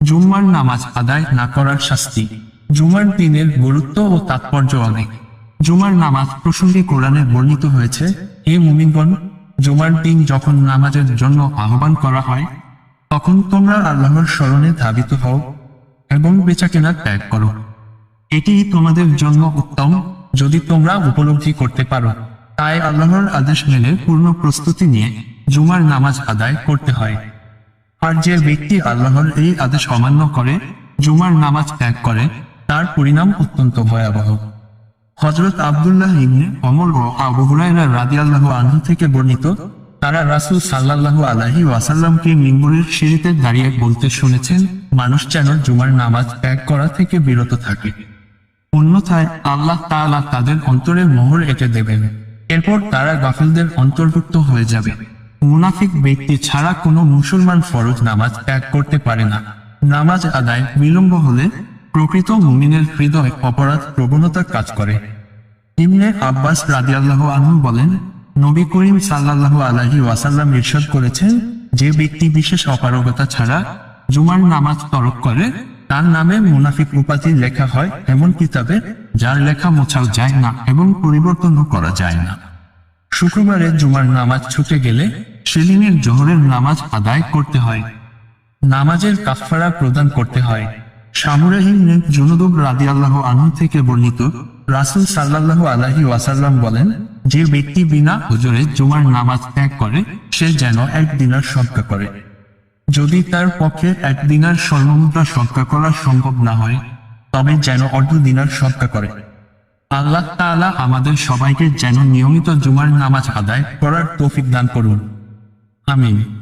জুম্মার নামাজ আদায় না করার শাস্তি। জুমার দিনের গুরুত্ব ও তাৎপর্য অনেক। জুমার নামাজ প্রসঙ্গে কোরআনে বর্ণিত হয়েছে, হে মুমিনগণ জুমার দিন যখন নামাজের জন্য আহ্বান করা হয়, তখন তোমরা আল্লাহর স্মরণে ধাবিত হও এবং বেচাকেনা ত্যাগ করো। এটি তোমাদের জন্য উত্তম, যদি তোমরা উপলব্ধি করতে পারো। তাই আল্লাহর আদেশ মেনে পূর্ণ প্রস্তুতি নিয়ে জুমার নামাজ আদায় করতে হয়। আর যে ব্যক্তি আল্লাহর এই আদেশ অমান্য করে, জুমার নামাজ ত্যাগ করে, তার পরিণাম অত্যন্ত ভয়াবহ। হজরত আব্দুল্লাহ ইবনে অমর ও আবু হুরায়রা রাদিয়াল্লাহু আনহু থেকে বর্ণিত, তারা রাসূল সাল্লাল্লাহু আলাইহি ওয়াসাল্লামকে মিম্বরের সিঁড়িতে দাঁড়িয়ে বলতে শুনেছেন, মানুষ যেন জুমার নামাজ ত্যাগ করা থেকে বিরত থাকে। অন্যথায় আল্লাহ তাআলা তাদের অন্তরে মোহর এঁটে দেবেন। এরপর তারা গাফিলদের অন্তর্ভুক্ত হয়ে যাবে। মুনাফিক ব্যক্তি ছাড়া কোনো মুসলমান ফরজ নামাজ ত্যাগ করতে পারে না। নামাজ আদায় বিলম্ব হলে প্রকৃত মুমিনের হৃদয় অপরাধ প্রবণতা কাজ করে। ইমনে আব্বাস রাদিয়াল্লাহু আনহু বলেন, নবী করিম সাল্লাল্লাহু আলাইহি ওয়াসাল্লাম ইরশাদ করেছেন, যে ব্যক্তি বিশেষ অপারগতা ছাড়া জুমার নামাজ তরক করে, তার নামে মুনাফিক উপাধি লেখা হয় এমন কিতাবে যার লেখা মোছাও যায় না এবং পরিবর্তনও করা যায় না। শুক্রবারে জুমার নামাজ ছুটে গেলে সেদিনের জোহরের নামাজ আদায় করতে হয়। নামাজের কাফারা প্রদান করতে হয়। সামুরাহিনে জুনুদুব রাদি আল্লাহ আনহু থেকে বর্ণিত রাসুল সাল্লাল্লাহু আলাহি ওয়াসাল্লাম বলেন, যে ব্যক্তি বিনা হুজুরে জুমার নামাজ ত্যাগ করে, সে যেন এক দিনার সৎকা করে। যদি তার পক্ষে এক দিনার স্বর্ণমুদ্রা সৎকা করা সম্ভব না হয়, তবে যেন অর্ধ দিনার সৎকা করে। আল্লাহ তাআলা আমাদের সবাইকে যেন নিয়মিত জুমার নামাজ আদায় করার তৌফিক দান করুন। Amém.